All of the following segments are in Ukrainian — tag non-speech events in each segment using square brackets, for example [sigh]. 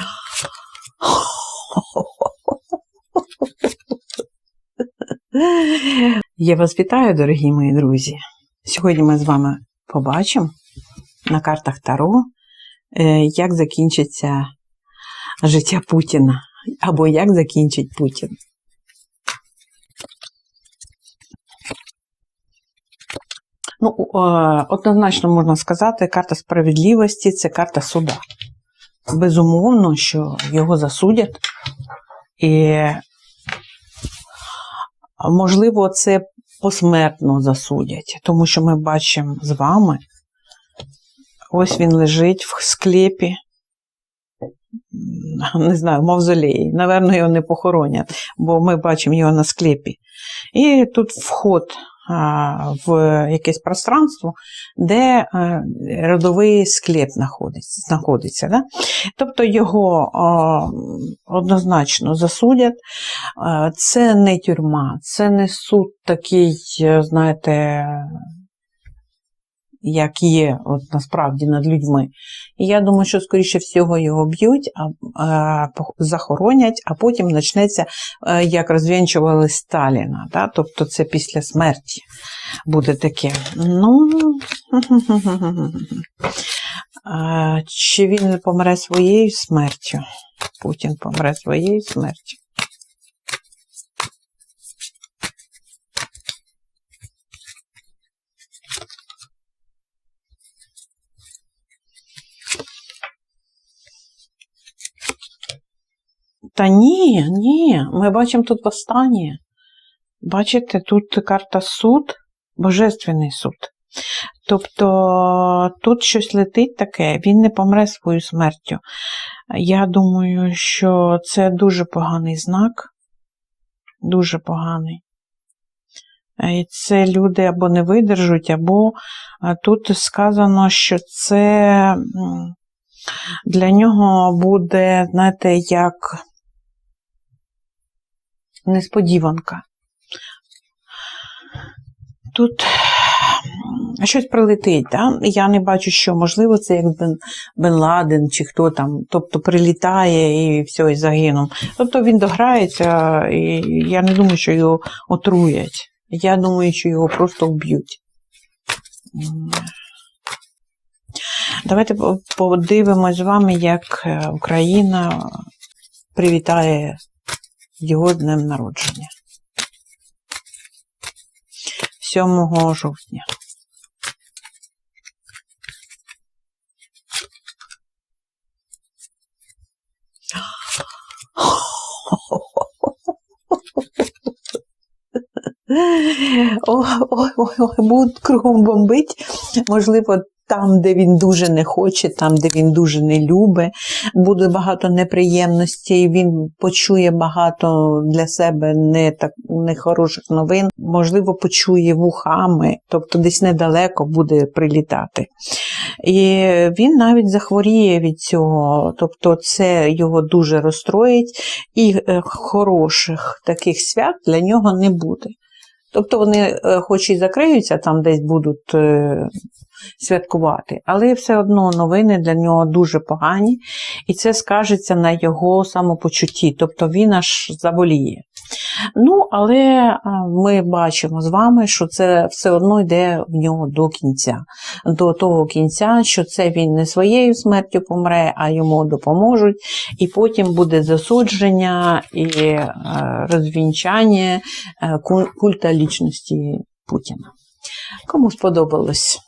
[laughs] Я вас вітаю, дорогі мої друзі. Сьогодні ми з вами побачимо на картах Таро, е, як закінчиться життя Путіна, або як закінчить Путін. Ну, е, однозначно можна сказати, карта справедливості це карта суда. Безумовно, що його засудять. І, можливо, це посмертно засудять, тому що ми бачимо з вами, ось він лежить в склепі, не знаю, в мавзолеї. Наверно, його не похоронять, бо ми бачимо його на склепі. І тут вход в якесь пространство, де е, родовий склеп знаходиться. да? Тобто його однозначно засудять. Це не тюрма, це не суд такий, е, знаєте, як є от насправді над людьми. І я думаю, що, скоріше всього, його б'ють, а, а, захоронять, а потім почнеться, е, як розвінчували Сталіна. Да? Тобто це після смерті буде таке. Ну, [laughs] чи він помре своєю смертю? Путін помре своєю смертю. Та ні, ні, ми бачимо тут останнє. Бачите, тут карта суд, божественний суд. Тобто тут щось летить таке, він не помре своєю смертю. Я думаю, що це дуже поганий знак, дуже поганий. І це люди або не видержуть, або тут сказано, що це для нього буде, знаєте, як несподіванка. Тут щось прилетить, да? я не бачу, що можливо це як Бен, Бен Ладен чи хто там, тобто прилітає і все, і загинув. Тобто він дограється, і я не думаю, що його отруять. Я думаю, що його просто вб'ють. Давайте подивимось з вами, як е, Україна привітає його днем народження. 7 жовтня. Ой, ой, ой, ой, будуть кругом бомбить. Можливо, там, де він дуже не хоче, там, де він дуже не любить, буде багато неприємностей, він почує багато для себе не так нехороших новин, можливо, почує вухами, тобто десь недалеко буде прилітати. І він навіть захворіє від цього, тобто це його дуже розстроїть, і е, хороших таких свят для нього не буде. Тобто вони е, хоч і закриються, там десь будуть е, святкувати, але все одно новини для нього дуже погані, і це скажеться на його самопочутті, тобто він аж заболіє. Ну, але ми бачимо з вами, що це все одно йде в нього до кінця. До того кінця, що це він не своєю смертю помре, а йому допоможуть, і потім буде засудження і розвінчання е, культа лічності Путіна. Кому сподобалось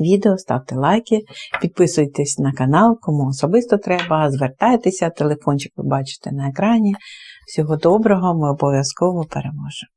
відео, ставте лайки, підписуйтесь на канал, кому особисто треба, звертайтеся, телефончик ви бачите на екрані. Всього доброго, ми обов'язково переможемо.